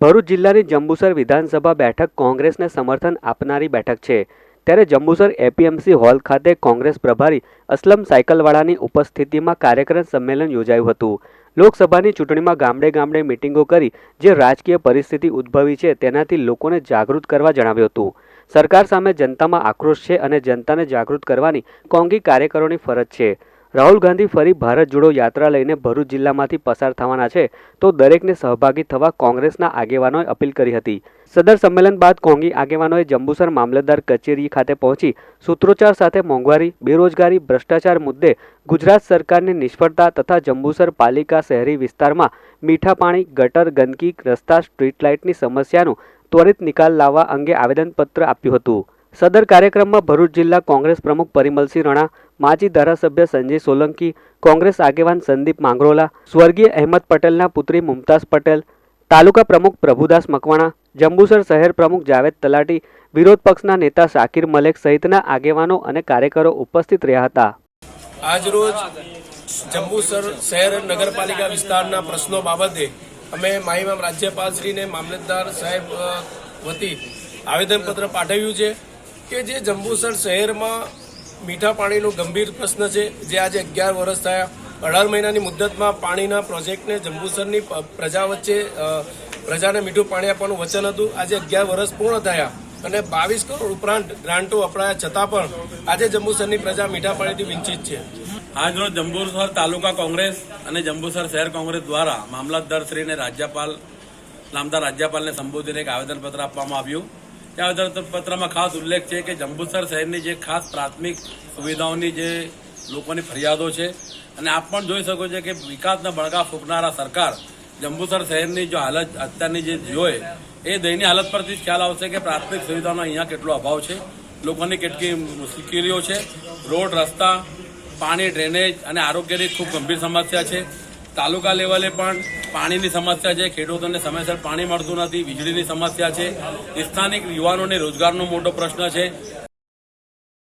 ભરૂચ જિલ્લાની જંબુસર વિધાનસભા બેઠક કોંગ્રેસને સમર્થન આપનારી બેઠક છે. ત્યારે જંબુસર એપીએમસી હોલ ખાતે કોંગ્રેસ પ્રભારી અસલમ સાયકલવાળાની ઉપસ્થિતિમાં કાર્યક્રમ સંમેલન યોજાયું હતું. લોકસભાની ચૂંટણીમાં ગામડે ગામડે મિટિંગો કરી જે રાજકીય પરિસ્થિતિ ઉદ્ભવી છે તેનાથી લોકોને જાગૃત કરવા જણાવ્યું હતું. સરકાર સામે જનતામાં આક્રોશ છે અને જનતાને જાગૃત કરવાની કોંગી કાર્યકરોની ફરજ છે. રાહુલ ગાંધી ફરી ભારત જોડો યાત્રા લઈને ભરૂચ જિલ્લામાંથી પસાર થવાના છે, તો દરેકને સહભાગી થવા કોંગ્રેસના આગેવાનોએ અપીલ કરી હતી. સદર સંમેલન બાદ કોંગી આગેવાનોએ જંબુસર મામલતદાર કચેરી ખાતે પહોંચી સૂત્રોચ્ચાર સાથે મોંઘવારી, બેરોજગારી, ભ્રષ્ટાચાર મુદ્દે ગુજરાત સરકારની નિષ્ફળતા તથા જંબુસર પાલિકા શહેરી વિસ્તારમાં મીઠા પાણી, ગટર, ગંદકી, રસ્તા, સ્ટ્રીટ લાઇટની સમસ્યાનું ત્વરિત નિકાલ લાવવા અંગે આવેદનપત્ર આપ્યું હતું. સદર કાર્યક્રમમાં ભરૂચ જિલ્લા કોંગ્રેસ પ્રમુખ પરિમલસિંહ રણા માજી ધારાસભ્ય સંજય સોલંકી, કોંગ્રેસ આગેવાન સંદીપ માંગરોલા, સ્વર્ગીય અહેમદ પટેલના પુત્રી મુમતાઝ પટેલ, તાલુકા પ્રમુખ પ્રભુદાસ મકવાણા, જંબુસર શહેર પ્રમુખ જાવેદ તલાટી, વિરોધ પક્ષના નેતા શાકિર મલેક સહિતના આગેવાનો અને કાર્યકરો ઉપસ્થિત રહ્યા હતા. આજરોજ જંબુસર શહેર નગરપાલિકા વિસ્તારના પ્રશ્નો બાબતે અમે માહિમામ રાજ્યપાલશ્રીને મામલતદાર સાહેબ વતી આવેદનપત્ર પાઠવ્યું છે કે જે જંબુસર શહેરમાં મીઠા પાણીનો ગંભીર પ્રશ્ન છે. જે આજે અગિયાર વર્ષ થયા. અઢાર મહિનાની મુદ્દતમાં પાણીના પ્રોજેક્ટને જંબુસરની પ્રજા વચ્ચે પ્રજાને મીઠું પાણી આપવાનું વચન હતું. આજે અગિયાર વર્ષ પૂર્ણ થયા અને બાવીસ કરોડ ઉપરાંત ગ્રાન્ટો અપડાયા છતાં પણ આજે જંબુસરની પ્રજા મીઠા પાણીથી વંચિત છે. આજરોજ જંબુસર તાલુકા કોંગ્રેસ અને જંબુસર શહેર કોંગ્રેસ દ્વારા મામલતદારશ્રીને રાજ્યપાલ, નામદાર રાજ્યપાલને સંબોધીને એક આવેદનપત્ર આપવામાં આવ્યું. તે આવેદનપત્રમાં ખાસ ઉલ્લેખ છે કે જંબુસર શહેરની જે ખાસ પ્રાથમિક સુવિધાઓની જે લોકોની ફરિયાદો છે અને આપ પણ જોઈ શકો છો કે વિકાસના બળગા ફૂંકનારા સરકાર જંબુસર શહેરની જો હાલત અત્યારની જે જોઈએ એ દયની હાલત પરથી ખ્યાલ આવશે કે પ્રાથમિક સુવિધાનો અહીંયા કેટલો અભાવ છે. લોકોની કેટલી મુશ્કેલીઓ છે. રોડ, રસ્તા, પાણી, ડ્રેનેજ અને આરોગ્યની ખૂબ ગંભીર સમસ્યા છે. તાલુકા લેવલે પણ પાણીની સમસ્યા છે. ખેડૂતોને સમયસર પાણી મળતું નથી. વીજળીની સમસ્યા છે. સ્થાનિક યુવાનોને રોજગારનો મોટો પ્રશ્ન છે.